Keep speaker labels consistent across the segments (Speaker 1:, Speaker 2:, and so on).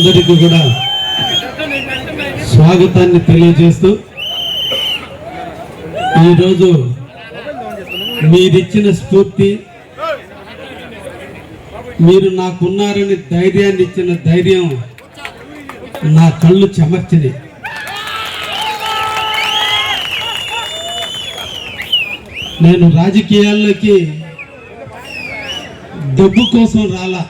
Speaker 1: అందరికీ కూడా స్వాగతాన్ని తెలియజేస్తూ ఈరోజు మీరిచ్చిన స్ఫూర్తి మీరు నాకున్నారని ధైర్యాన్ని ఇచ్చిన ధైర్యం నా కళ్ళు చెమర్చింది నేను రాజకీయాల్లోకి డబ్బు కోసం రాలా.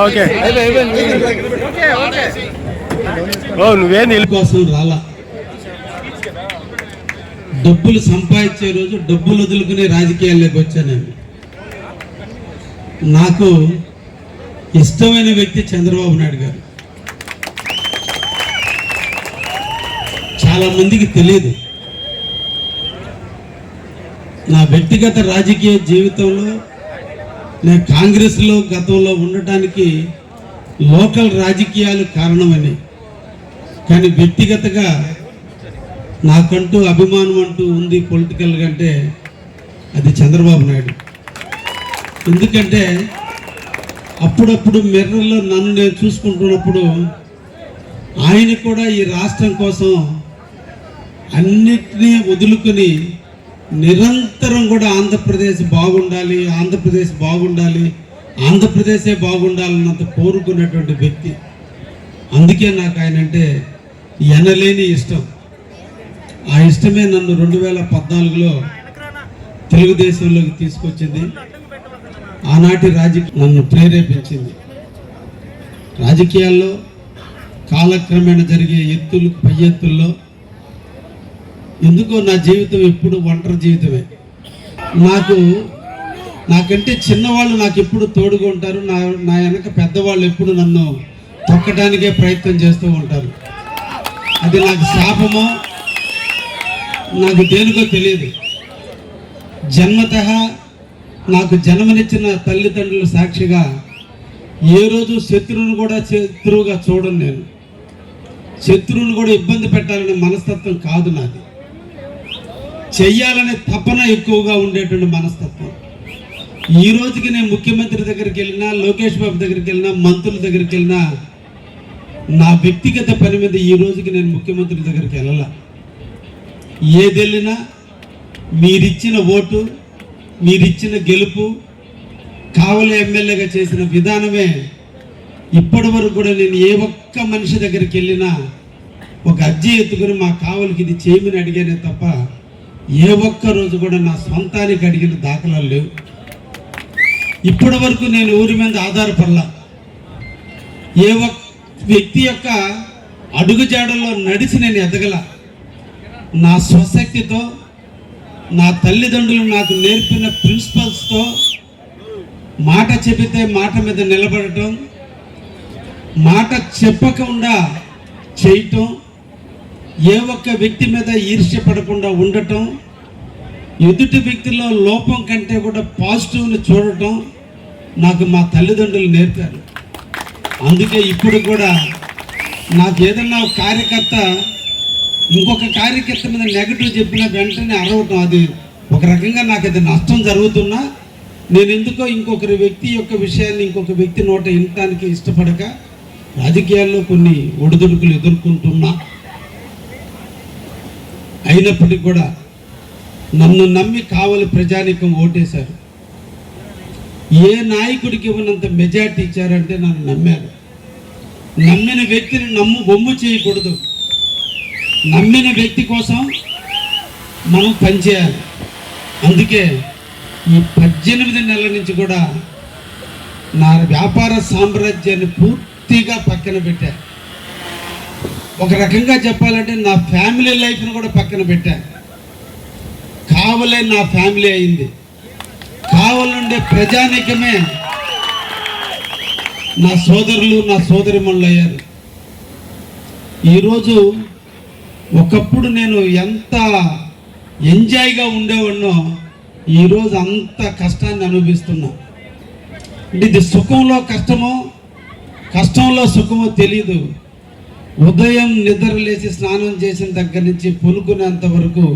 Speaker 2: ఓకే ఓ నువ్వే
Speaker 1: కోసం రాలా. డబ్బులు సంపాదించే రోజు డబ్బులు వదులుకునే రాజకీయాల్లోకి వచ్చాను నేను. నాకు ఇష్టమైన వ్యక్తి చంద్రబాబు నాయుడు గారు. చాలా మందికి తెలియదు. నా వ్యక్తిగత రాజకీయ జీవితంలో నేను కాంగ్రెస్లో గతంలో ఉండటానికి లోకల్ రాజకీయాలు కారణమని. కానీ వ్యక్తిగతగా నాకంటూ అభిమానం అంటూ ఉంది పొలిటికల్ అంటే అది చంద్రబాబు నాయుడు. ఎందుకంటే అప్పుడప్పుడు మిర్రర్లో నన్ను నేను చూసుకుంటున్నప్పుడు ఆయన కూడా ఈ రాష్ట్రం కోసం అన్నిటినీ వదులుకొని నిరంతరం కూడా ఆంధ్రప్రదేశ్ బాగుండాలి ఆంధ్రప్రదేశ్ బాగుండాలి ఆంధ్రప్రదేశే బాగుండాలన్నంత కోరుకున్నటువంటి వ్యక్తి. అందుకే నాకు ఆయన అంటే ఎనలేని ఇష్టం. ఆ ఇష్టమే నన్ను రెండు వేల పద్నాలుగులో తెలుగుదేశంలోకి తీసుకొచ్చింది. ఆనాటి రాజకీయ నన్ను ప్రేరేపించింది. రాజకీయాల్లో కాలక్రమేణా జరిగే ఎత్తులు పై ఎత్తుల్లో ఎందుకో నా జీవితం ఎప్పుడు ఒంటరి జీవితమే. నాకు నాకంటే చిన్నవాళ్ళు నాకు ఎప్పుడు తోడుగా ఉంటారు నా నా వెనక పెద్దవాళ్ళు ఎప్పుడు నన్ను తొక్కడానికే ప్రయత్నం చేస్తూ ఉంటారు. అది నాకు శాపమో నాకు దేనికో తెలియదు. జన్మత నాకు జన్మనిచ్చిన తల్లిదండ్రుల సాక్షిగా ఏ రోజు శత్రువును కూడా శత్రువుగా చూడను నేను. శత్రువును కూడా ఇబ్బంది పెట్టాలనే మనస్తత్వం కాదు నాది. చెయ్యాలనే తపన ఎక్కువగా ఉండేటువంటి మనస్తత్వం. ఈ రోజుకి నేను ముఖ్యమంత్రి దగ్గరికి వెళ్ళినా లోకేష్ బాబు దగ్గరికి వెళ్ళినా మంత్రుల దగ్గరికి వెళ్ళినా నా వ్యక్తిగత పని మీద ఈ రోజుకి నేను ముఖ్యమంత్రి దగ్గరికి వెళ్ళాల. ఏది వెళ్ళినా మీరిచ్చిన ఓటు మీరిచ్చిన గెలుపు కావలి ఎమ్మెల్యేగా చేసిన విధానమే ఇప్పటి వరకు కూడా నేను ఏ ఒక్క మనిషి దగ్గరికి వెళ్ళినా ఒక అర్జీ ఎత్తుకుని మా కావలికి ఇది చేయమని అడిగానే తప్ప ఏ ఒక్క రోజు కూడా నా సొంతానికి అడిగిన దాఖలాలు లేవు. ఇప్పటి వరకు నేను ఊరి మీద ఆధారపడలా. ఏ ఒక్క వ్యక్తి యొక్క అడుగుజాడల్లో నడిచి నేను ఎదగల. నా స్వశక్తితో నా తల్లిదండ్రులు నాకు నేర్పిన ప్రిన్సిపల్స్తో మాట చెబితే మాట మీద నిలబడటం మాట చెప్పకుండా చేయటం ఏ ఒక్క వ్యక్తి మీద ఈర్ష్య పడకుండా ఉండటం ఎదుటి వ్యక్తిలో లోపం కంటే కూడా పాజిటివ్ని చూడటం నాకు మా తల్లిదండ్రులు నేర్పారు. అందుకే ఇప్పుడు కూడా నాకు ఏదన్నా కార్యకర్త ఇంకొక కార్యకర్త మీద నెగటివ్ చెప్పిన వెంటనే అరవటం అది ఒక రకంగా నాకు అది నష్టం జరుగుతున్నా నేను ఎందుకో ఇంకొకరి వ్యక్తి యొక్క విషయాన్ని ఇంకొక వ్యక్తి నోట వినటానికి ఇష్టపడక రాజకీయాల్లో కొన్ని ఒడిదుడుకులు ఎదుర్కొంటున్నా. అయినప్పటికీ కూడా నన్ను నమ్మి కావలి ప్రజానికం ఓటేశారు. ఏ నాయకుడికి ఇవ్వనంత మెజార్టీ ఇచ్చారంటే నన్ను నమ్మారు. నమ్మిన వ్యక్తిని నమ్ము బొమ్ము చేయకూడదు. నమ్మిన వ్యక్తి కోసం మనం పనిచేయాలి. అందుకే ఈ పద్దెనిమిది నెలల నుంచి కూడా నా వ్యాపార సామ్రాజ్యాన్ని పూర్తిగా పక్కన పెట్టారు ఒక రకంగా చెప్పాలంటే నా ఫ్యామిలీ లైఫ్ను కూడా పక్కన పెట్టాను కావలే నా ఫ్యామిలీ అయింది. కావాలండే ప్రజానీకమే నా సోదరులు నా సోదరిమణులు అయ్యారు. ఈరోజు ఒకప్పుడు నేను ఎంత ఎంజాయ్గా ఉండేవాడినో ఈరోజు అంత కష్టాన్ని అనుభవిస్తున్నా. అంటే ఇది సుఖంలో కష్టమో కష్టంలో సుఖమో తెలియదు ఉదయం నిద్ర లేచి స్నానం చేసిన దగ్గర నుంచి పునుకునేంత వరకు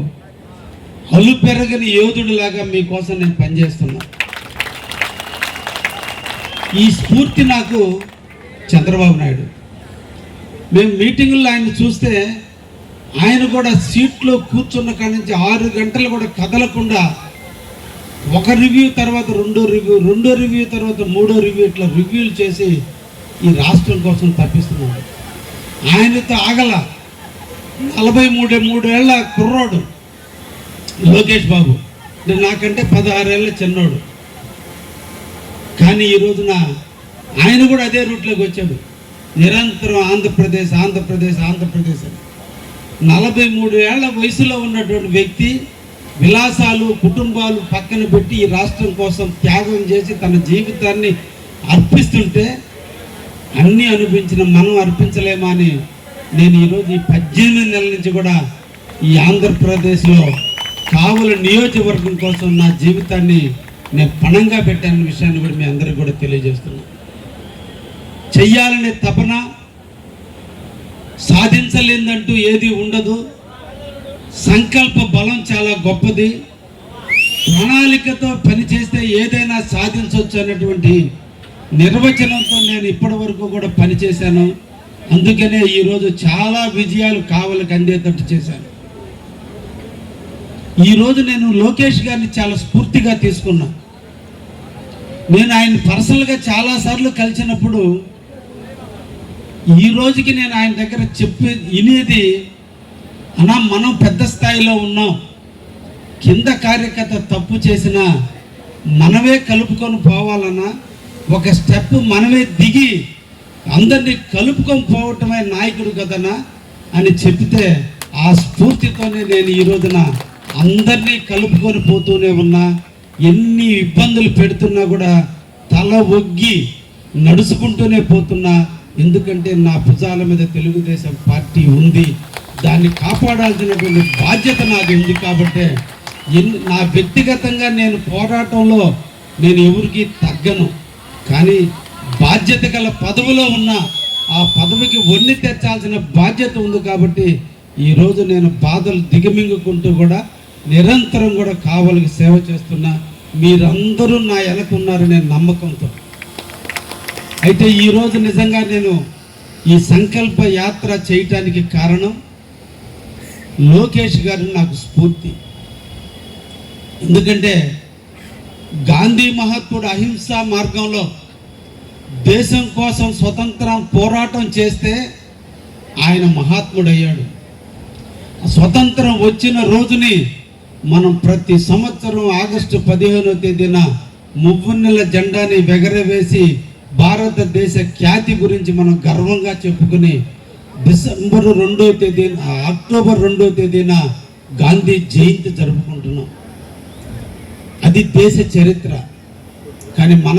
Speaker 1: అలు పెరగని యోధుడిలాగా మీకోసం నేను పనిచేస్తున్నా. ఈ స్ఫూర్తి నాకు చంద్రబాబు నాయుడు. మేము మీటింగుల్లో ఆయన చూస్తే ఆయన కూడా సీట్లో కూర్చున్న కాడి నుంచి ఆరు గంటలు కూడా కదలకుండా ఒక రివ్యూ తర్వాత రెండో రివ్యూ రెండో రివ్యూ తర్వాత మూడో రివ్యూ ఇట్లా రివ్యూలు చేసి ఈ రాష్ట్రం కోసం తప్పిస్తున్నాడు. ఆయనతో ఆగల. నలభై మూడు మూడేళ్ళ కుర్రోడు. లోకేష్ బాబు నాకంటే పదహారేళ్ళ చిన్నోడు. కానీ ఈ రోజున ఆయన కూడా అదే రూట్లోకి వచ్చాడు. నిరంతరం ఆంధ్రప్రదేశ్ ఆంధ్రప్రదేశ్ ఆంధ్రప్రదేశ్ అని. నలభై మూడు ఏళ్ళ వయసులో ఉన్నటువంటి వ్యక్తి విలాసాలు కుటుంబాలు పక్కన పెట్టి ఈ రాష్ట్రం కోసం త్యాగం చేసి తన జీవితాన్ని అర్పిస్తుంటే అన్నీ అనిపించిన మనం అర్పించలేమా అని నేను ఈరోజు ఈ పద్దెనిమిది నెలల నుంచి కూడా ఈ ఆంధ్రప్రదేశ్లో కావల నియోజకవర్గం కోసం నా జీవితాన్ని నేను పణంగా పెట్టాన విషయాన్ని కూడా మీ అందరికీ కూడా తెలియజేస్తున్నాను. చెయ్యాలనే తపన సాధించలేదంటూ ఏది ఉండదు. సంకల్ప బలం చాలా గొప్పది. ప్రణాళికతో పనిచేస్తే ఏదైనా సాధించవచ్చు అనేటువంటి నిర్వచనంతో నేను ఇప్పటి వరకు కూడా పనిచేశాను అందుకనే ఈరోజు చాలా విజయాలు కావలకు అందేటట్టు చేశాను. ఈరోజు నేను లోకేష్ గారిని చాలా స్ఫూర్తిగా తీసుకున్నా. నేను ఆయన పర్సనల్గా చాలాసార్లు కలిసినప్పుడు ఈ రోజుకి నేను ఆయన దగ్గర చెప్పి వినేది అన్నా మనం పెద్ద స్థాయిలో ఉన్నాం. కింద కార్యకర్త తప్పు చేసినా మనమే కలుపుకొని పోవాలన్నా ఒక స్టెప్ మనమే దిగి అందరినీ కలుపుకొని పోవటమే నాయకుడు కదనా అని చెప్తే ఆ స్ఫూర్తితోనే నేను ఈ రోజున అందరినీ కలుపుకొని పోతూనే ఉన్నా. ఎన్ని ఇబ్బందులు పెడుతున్నా కూడా తల ఒగ్గి నడుచుకుంటూనే పోతున్నా. ఎందుకంటే నా భుజాల మీద తెలుగుదేశం పార్టీ ఉంది. దాన్ని కాపాడాల్సినటువంటి బాధ్యత నాది ఉంది కాబట్టి ఎన్- నా వ్యక్తిగతంగా నేను పోరాటంలో నేను ఎవరికి తగ్గను. కానీ బాధ్యత గల పదవిలో ఉన్న ఆ పదవికి వన్ని తెచ్చాల్సిన బాధ్యత ఉంది కాబట్టి ఈరోజు నేను బాధలు దిగమింగుకుంటూ కూడా నిరంతరం కూడా కావలికి సేవ చేస్తున్నా మీరందరూ నా ఎలకున్నారనే నమ్మకంతో. అయితే ఈరోజు నిజంగా నేను ఈ సంకల్ప యాత్ర చేయటానికి కారణం లోకేష్ గారు నాకు స్ఫూర్తి. ఎందుకంటే గాంధీ మహాత్ముడు అహింసా మార్గంలో దేశం కోసం స్వతంత్రం పోరాటం చేస్తే ఆయన మహాత్ముడయ్యాడు. స్వతంత్రం వచ్చిన రోజుని మనం ప్రతి సంవత్సరం ఆగస్టు పదిహేనో తేదీన మువ్వన్నెల జెండాని ఎగరవేసి భారతదేశ ఖ్యాతి గురించి మనం గర్వంగా చెప్పుకుని డిసెంబర్ రెండో తేదీన అక్టోబర్ రెండో తేదీన గాంధీ జయంతి జరుపుకుంటున్నాం. అది దేశ చరిత్ర. కానీ మన